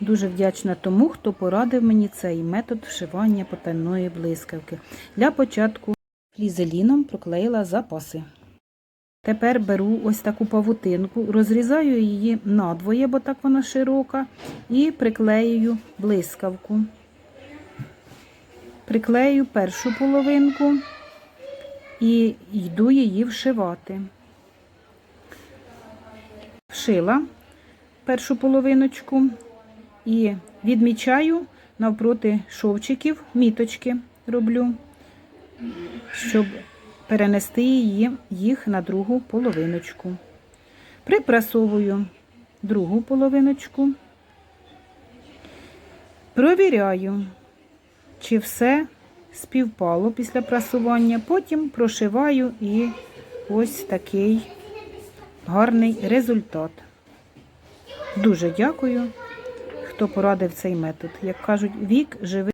Дуже вдячна тому, хто порадив мені цей метод вшивання потайної блискавки. Для початку флізеліном проклеїла запаси. Тепер беру ось таку павутинку, розрізаю її надвоє, бо так вона широка, і приклеюю блискавку. Приклею першу половинку і йду її вшивати. Вшила першу половиночку і відмічаю навпроти шовчиків, міточки роблю, щоб перенести її, їх на другу половиночку. Припрасовую другу половиночку, провіряю, чи все співпало після прасування. Потім прошиваю і ось такий гарний результат. Дуже дякую, хто порадив цей метод. Як кажуть, вік живий.